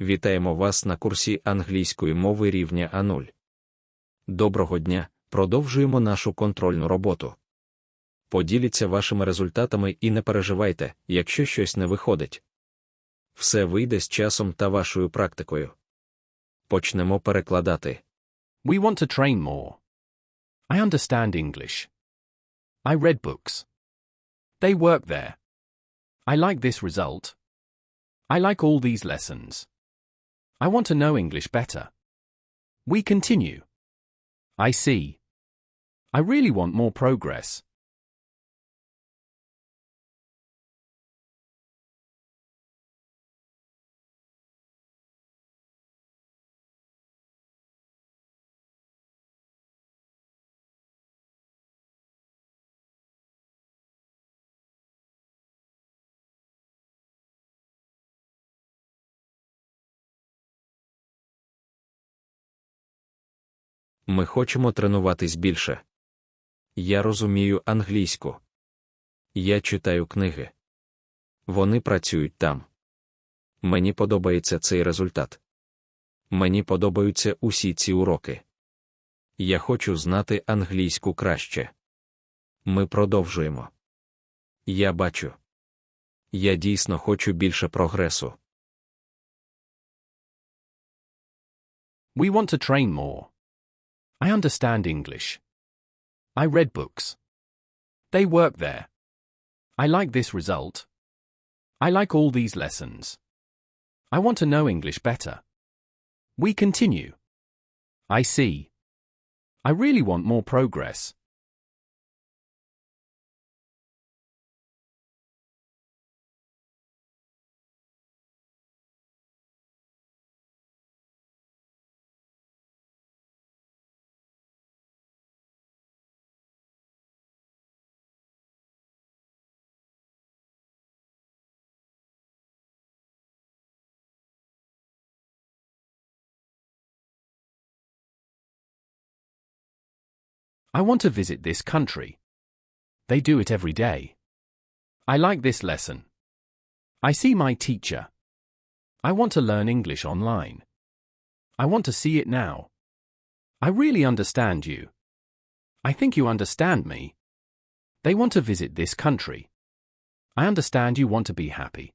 Вітаємо вас на курсі англійської мови рівня А0. Доброго дня! Продовжуємо нашу контрольну роботу. Поділіться вашими результатами і не переживайте, якщо щось не виходить. Все вийде з часом та вашою практикою. Почнемо перекладати. We want to train more. I understand English. I read books. They work there. I like this result. I like all these lessons. I want to know English better. We continue. I see. I really want more progress. Ми хочемо тренуватись більше. Я розумію англійську. Я читаю книги. Вони працюють там. Мені подобається цей результат. Мені подобаються усі ці уроки. Я хочу знати англійську краще. Ми продовжуємо. Я бачу. Я дійсно хочу більше прогресу. We want to train more. I understand English. I read books. They work there. I like this result. I like all these lessons. I want to know English better. We continue. I see. I really want more progress. I want to visit this country. They do it every day. I like this lesson. I see my teacher. I want to learn English online. I want to see it now. I really understand you. I think you understand me. They want to visit this country. I understand you want to be happy.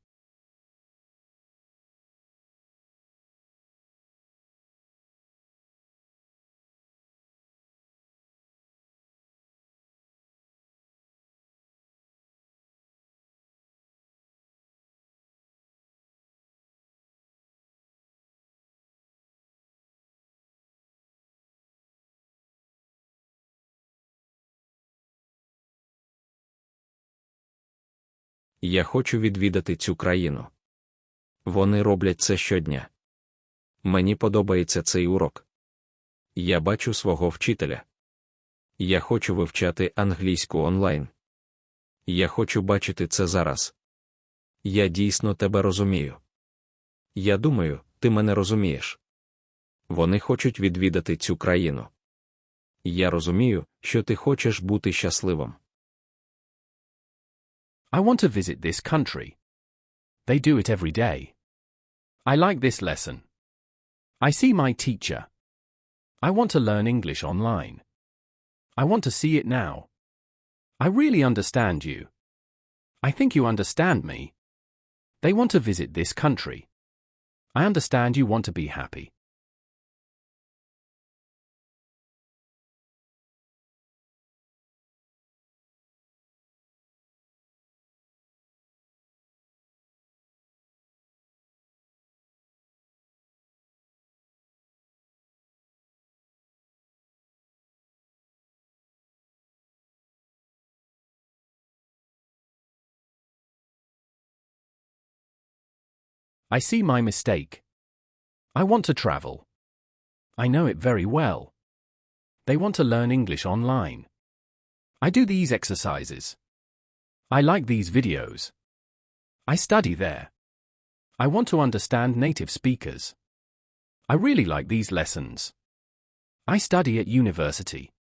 Я хочу відвідати цю країну. Вони роблять це щодня. Мені подобається цей урок. Я бачу свого вчителя. Я хочу вивчати англійську онлайн. Я хочу бачити це зараз. Я дійсно тебе розумію. Я думаю, ти мене розумієш. Вони хочуть відвідати цю країну. Я розумію, що ти хочеш бути щасливим. I want to visit this country. They do it every day. I like this lesson. I see my teacher. I want to learn English online. I want to see it now. I really understand you. I think you understand me. They want to visit this country. I understand you want to be happy. I see my mistake. I want to travel. I know it very well. They want to learn English online. I do these exercises. I like these videos. I study there. I want to understand native speakers. I really like these lessons. I study at university.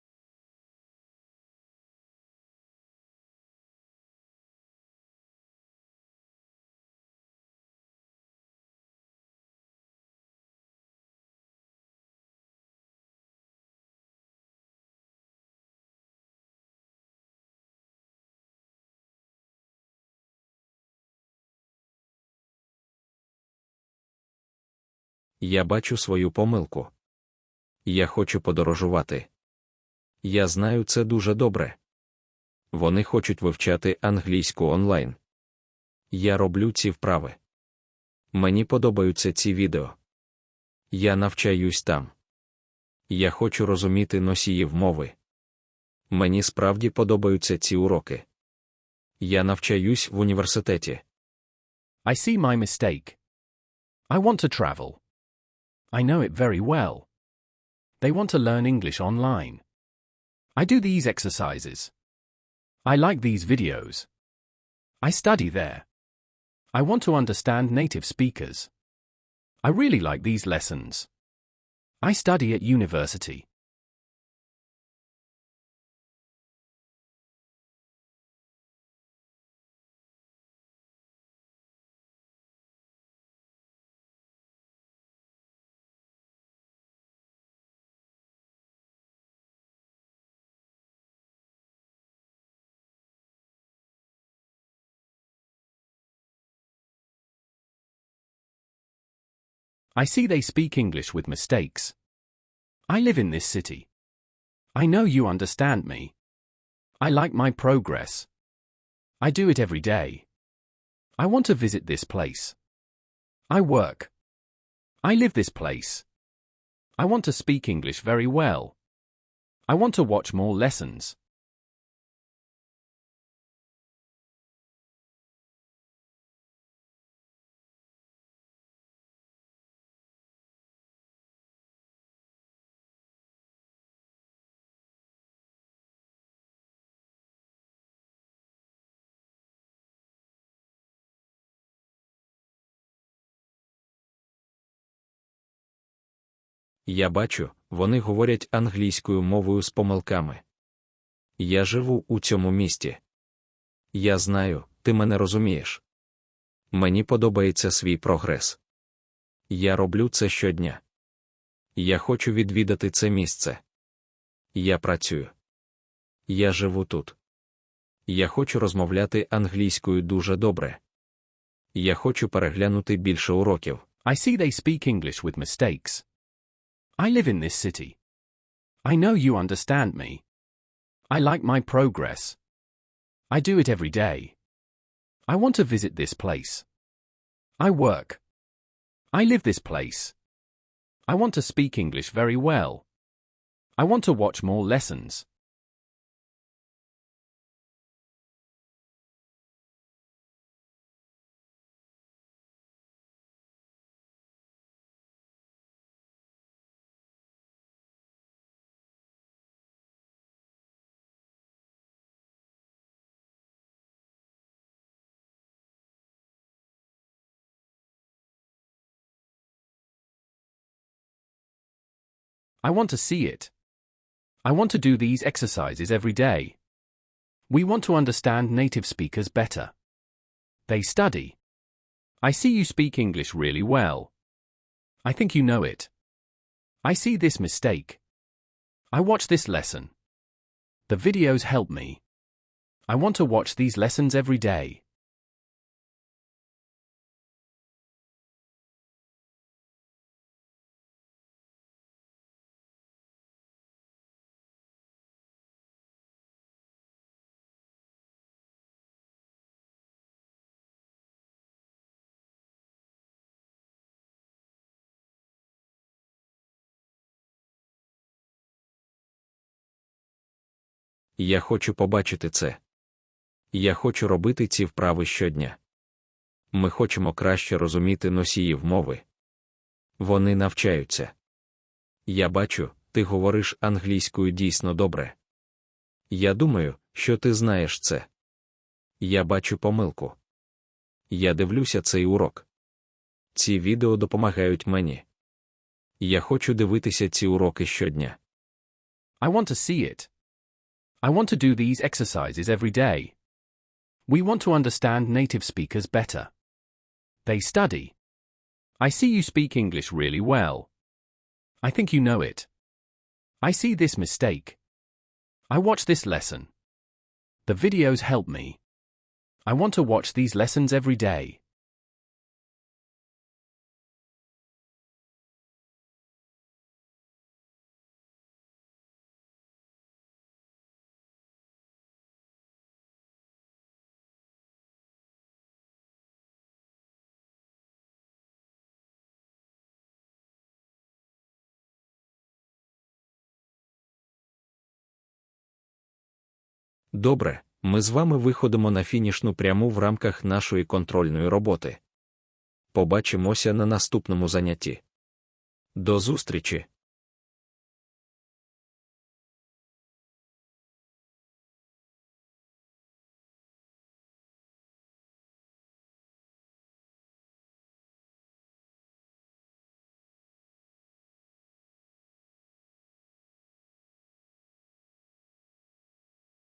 Я бачу свою помилку. Я хочу подорожувати. Я знаю це дуже добре. Вони хочуть вивчати англійську онлайн. Я роблю ці вправи. Мені подобаються ці відео. Я навчаюсь там. Я хочу розуміти носіїв мови. Мені справді подобаються ці уроки. Я навчаюсь в університеті. I see my mistake. I want to travel. I know it very well. They want to learn English online. I do these exercises. I like these videos. I study there. I want to understand native speakers. I really like these lessons. I study at university. I see they speak English with mistakes. I live in this city. I know you understand me. I like my progress. I do it every day. I want to visit this place. I work. I live this place. I want to speak English very well. I want to watch more lessons. Я бачу, вони говорять англійською мовою з помилками. Я живу у цьому місті. Я знаю, ти мене розумієш. Мені подобається свій прогрес. Я роблю це щодня. Я хочу відвідати це місце. Я працюю. Я живу тут. Я хочу розмовляти англійською дуже добре. Я хочу переглянути більше уроків. I see they speak English with mistakes. I live in this city. I know you understand me. I like my progress. I do it every day. I want to visit this place. I work. I live this place. I want to speak English very well. I want to watch more lessons. I want to see it. I want to do these exercises every day. We want to understand native speakers better. They study. I see you speak English really well. I think you know it. I see this mistake. I watch this lesson. The videos help me. I want to watch these lessons every day. Я хочу побачити це. Я хочу робити ці вправи щодня. Ми хочемо краще розуміти носіїв мови. Вони навчаються. Я бачу, ти говориш англійською дійсно добре. Я думаю, що ти знаєш це. Я бачу помилку. Я дивлюся цей урок. Ці відео допомагають мені. Я хочу дивитися ці уроки щодня. I want to see it. I want to do these exercises every day. We want to understand native speakers better. They study. I see you speak English really well. I think you know it. I see this mistake. I watch this lesson. The videos help me. I want to watch these lessons every day. Добре, ми з вами виходимо на фінішну пряму в рамках нашої контрольної роботи. Побачимося на наступному занятті. До зустрічі!